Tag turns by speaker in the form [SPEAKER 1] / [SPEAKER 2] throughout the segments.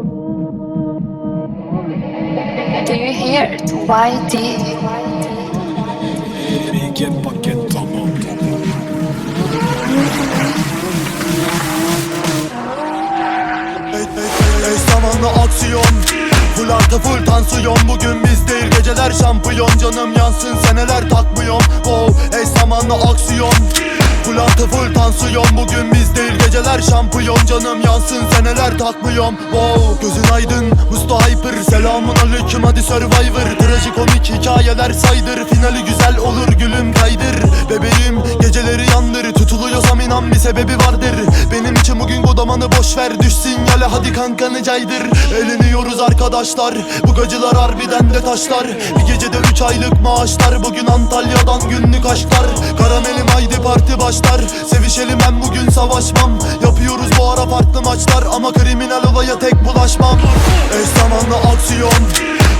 [SPEAKER 1] Do you hear it? YD.
[SPEAKER 2] Bilge paket tamam
[SPEAKER 3] Ey, ey, ey, zamanlı aksiyon Full artı full tansiyon Bugün biz değil geceler şampiyon Canım yansın seneler takmıyorum Wow ey zamanlı aksiyon Full artı full tansiyon. Bugün biz değil geceler şampiyon. Canım yansın seneler takmıyorum. Wow gözün aydın Musta Hyper. Selamun aleyküm hadi Survivor. Trajikomik hikayeler saydır Finali güzel olur gülüm kaydır. Bebeğim geceleri yandır Tutuluyorsam inan bir sebebi vardır. Benim için bugün godamanı boş ver Düş sinyale hadi kankanı caydır. Eğleniyoruz arkadaşlar Bu gacılar harbiden de taşlar. Bir gecede üç aylık maaşlar Bugün Antalya'dan günlük aşklar başlar Sevişelim hem bugün savaşmam. Yapıyoruz bu ara farklı maçlar. Ama kriminal olaya tek bulaşmam. Eş zamanlı aksiyon.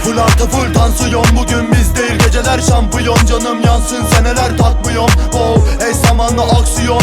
[SPEAKER 3] Full artı full tansiyon. Bugün biz değil geceler şampiyon. Canım yansın seneler takmıyorum. Wow eş zamanlı aksiyon.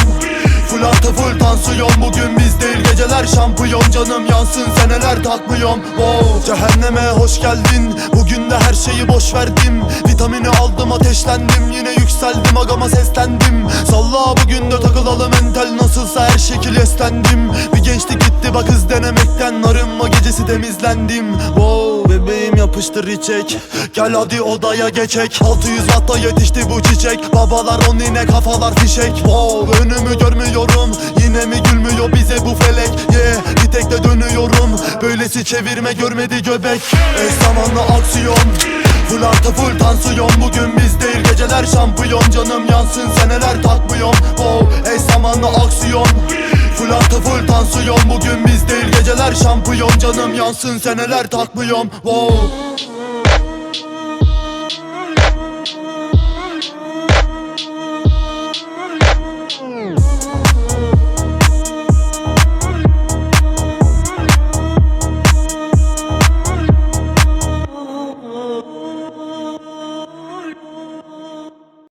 [SPEAKER 3] Full artı full tansiyon. Bugün biz değil geceler şampiyon. Canım yansın seneler takmıyorum. Wow Cehenneme hoş geldin. Bugün de her şeyi boş verdim Vitamini aldım ateşlendim Yine yükseldim agama seslendim. Salla bugün de takılalım entel Nasılsa her şekil eslendim Bir gençlik gitti bak hız denemekten Arınma gecesi temizlendim. Wow bebeğim yapıştır içek. Gel hadi odaya geçek. 600 watta yetişti bu çiçek. Babalar on yine kafalar fişek. Wow önümü görmüyorum. Yine mi gülmüyor bize bu felek? Yeah bir tek de dönüyorum. Böylesi çevirme görmedi göbek. Eş zamanlı aksiyon Full artı full tansiyon. Bugün biz değil geceler şampiyon. Canım yansın seneler takmıyorum Wow eş zamanlı aksiyon. Full artı full tansiyon. Bugün biz değil geceler şampiyon. Canım yansın seneler takmıyorum Wow